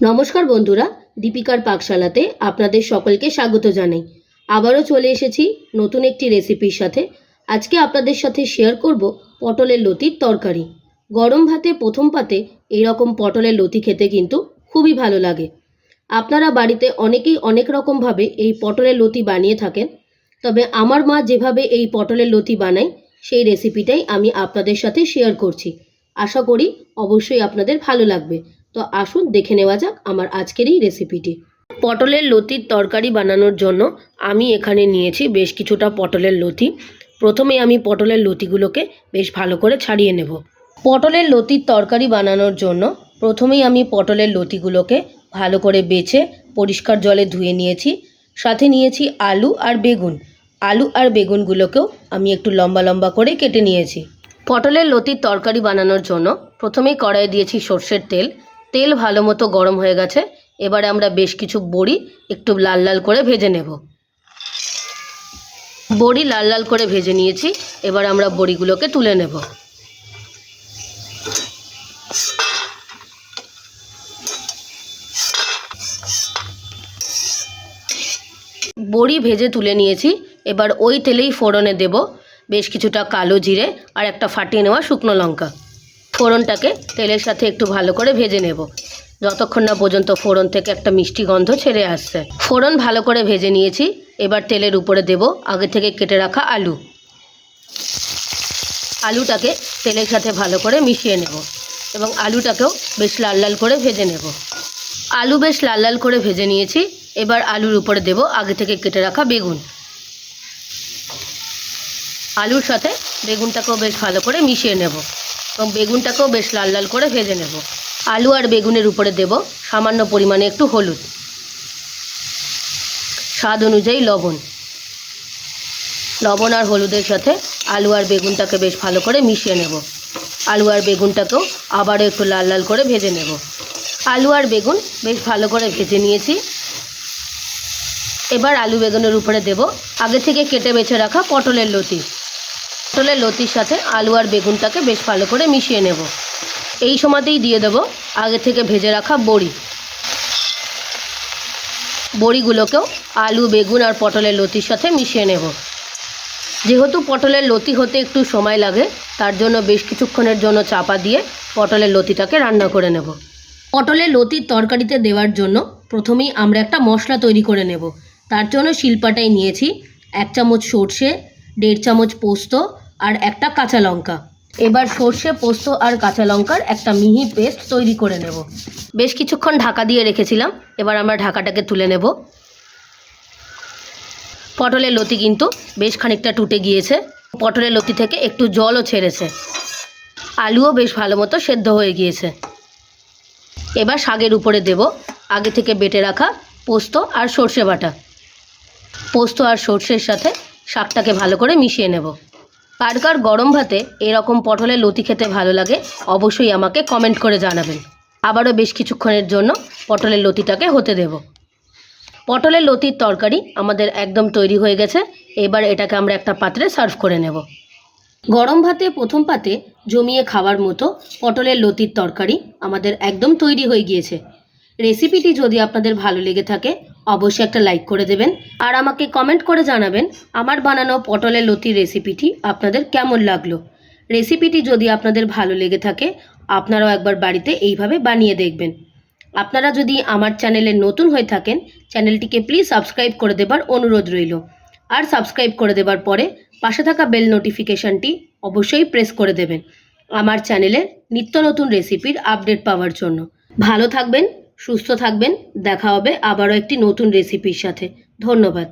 নমস্কার বন্ধুরা, দীপিকার পাকশালাতে আপনাদের সকলকে স্বাগত জানাই। আবারও চলে এসেছি নতুন একটি রেসিপির সাথে। আজকে আপনাদের সাথে শেয়ার করব পটলের লতির তরকারি। গরম ভাতে প্রথম পাতে এইরকম পটলের লতি খেতে কিন্তু খুবই ভালো লাগে। আপনারা বাড়িতে অনেকেই অনেক রকমভাবে এই পটলের লতি বানিয়ে থাকেন। তবে আমার মা যেভাবে এই পটলের লতি বানায়, সেই রেসিপিটাই আমি আপনাদের সাথে শেয়ার করছি। আশা করি অবশ্যই আপনাদের ভালো লাগবে। তো আসুন দেখে নেওয়া যাক আমার আজকের এই রেসিপিটি পটলের লতির তরকারি বানানোর জন্য আমি এখানে নিয়েছি বেশ কিছুটা পটলের লতি। প্রথমে আমি পটলের লতিগুলোকে বেশ ভালো করে ছাড়িয়ে নেব। পটলের লতির তরকারি বানানোর জন্য প্রথমেই আমি পটলের লতিগুলোকে ভালো করে বেছে পরিষ্কার জলে ধুয়ে নিয়েছি। সাথে নিয়েছি আলু আর বেগুন। আলু আর বেগুনগুলোকেও আমি একটু লম্বা লম্বা করে কেটে নিয়েছি। পটলের লতির তরকারি বানানোর জন্য প্রথমেই কড়াইয়ে দিয়েছি সর্ষের তেল। তেল ভালো মতো গরম হয়ে গেছে। এবারে আমরা বেশ কিছু বড়ি একটু লাল লাল করে ভেজে নেব। বড়ি লাল লাল করে ভেজে নিয়েছি। এবার আমরা বড়িগুলোকে তুলে নেব। বড়ি ভেজে তুলে নিয়েছি। এবার ওই তেলেই ফোড়নে দেব। বেশ কিছুটা কালো জিরে আর একটা ফাটিয়ে নেওয়া শুকনো লঙ্কা। ফোড়নটাকে তেলের সাথে একটু ভালো করে ভেজে নেব। যতক্ষণ না পর্যন্ত ফোড়ন থেকে একটা মিষ্টি গন্ধ ছেড়ে আসছে। ফোড়ন ভালো করে ভেজে নিয়েছি। এবার তেলের উপরে দেব আগে থেকে কেটে রাখা আলু। আলুটাকে তেলের সাথে ভালো করে মিশিয়ে নেব এবং আলুটাকেও বেশ লাল লাল করে ভেজে নেব। আলু বেশ লাল লাল করে ভেজে নিয়েছি। এবার আলুর উপরে দেব আগে থেকে কেটে রাখা বেগুন। আলুর সাথে বেগুনটাকেও বেশ ভালো করে মিশিয়ে নেব। এবং বেগুনটাকেও বেশ লাল লাল করে ভেজে নেব। আলু আর বেগুনের উপরে দেব সামান্য পরিমাণে একটু হলুদ। স্বাদ অনুযায়ী লবণ। লবণ আর হলুদের সাথে আলু আর বেগুনটাকে বেশ ভালো করে মিশিয়ে নেব। আলু আর বেগুনটাকেও আবারও একটু লাল লাল করে ভেজে নেব। আলু আর বেগুন বেশ ভালো করে ভেজে নিয়েছি। এবার আলু বেগুনের উপরে দেব আগে থেকে কেটে বেছে রাখা পটলের লতি। পটলের লতির সাথে আলু আর বেগুনটাকে বেশ ভালো করে মিশিয়ে নেব। এই সময়তেই দিয়ে দেব আগে থেকে ভেজে রাখা বড়ি। বড়িগুলোকেও আলু, বেগুন আর পটলের লতির সাথে মিশিয়ে নেব। যেহেতু পটলের লতি হতে একটু সময় লাগে, তার জন্য বেশ কিছুক্ষণের জন্য চাপা দিয়ে পটলের লতিটাকে রান্না করে নেব। পটলের লতির তরকারিতে দেওয়ার জন্য প্রথমেই আমরা একটা মশলা তৈরি করে নেব। তার জন্য শিল্পাটাই নিয়েছি এক চামচ সর্ষে দেড় চামচ পোস্ত আর একটা কাঁচা লঙ্কা। এবার সর্ষে, পোস্ত আর কাঁচা লঙ্কার একটা মিহি পেস্ট তৈরি করে নেব। বেশ কিছুক্ষণ ঢাকা দিয়ে রেখেছিলাম, এবার আমরা ঢাকাটাকে তুলে নেব। পটলের লতি কিন্তু বেশ খানিকটা টুটে গিয়েছে। পটলের লতি থেকে একটু জলও ছেড়েছে। আলুও বেশ ভালো মতো সেদ্ধ হয়ে গিয়েছে। এবার শাকের উপরে দেব আগে থেকে বেটে রাখা পোস্ত আর সর্ষে বাটা। পোস্ত আর সর্ষের সাথে শাকটাকে ভালো করে মিশিয়ে নেব। কার গরম ভাতে এরকম পটলের লতি খেতে ভালো লাগে, অবশ্যই আমাকে কমেন্ট করে জানাবেন। আবারও বেশ কিছুক্ষণের জন্য পটলের লতিটাকে হতে দেব। পটলের লতির তরকারি আমাদের একদম তৈরি হয়ে গেছে, এবার এটাকে আমরা একটা পাত্রে সার্ভ করে নেব। গরম ভাতে প্রথম পাতে জমিয়ে খাওয়ার মতো পটলের লতির তরকারি আমাদের একদম তৈরি হয়ে গিয়েছে। রেসিপিটি যদি আপনাদের ভালো লেগে থাকে অবশ্যই একটা লাইক করে দেবেন আর আমাকে কমেন্ট করে জানাবেন আমার বানানো পটলের লতির রেসিপিটি আপনাদের কেমন লাগল। রেসিপিটি যদি আপনাদের ভালো লেগে থাকে, আপনারাও একবার বাড়িতে এইভাবে বানিয়ে দেখবেন। আপনারা যদি আমার চ্যানেলে নতুন হয়ে থাকেন, চ্যানেলটিকে প্লিজ সাবস্ক্রাইব করে দেবার অনুরোধ রইল। আর সাবস্ক্রাইব করে দেবার পরে পাশে থাকা বেল নোটিফিকেশানটি অবশ্যই প্রেস করে দেবেন। আমার চ্যানেলের নিত্য নতুন রেসিপির আপডেট পাওয়ার জন্য। ভালো থাকবেন সুস্থ থাকবেন দেখা হবে আবারও একটি নতুন রেসিপির সাথে। ধন্যবাদ।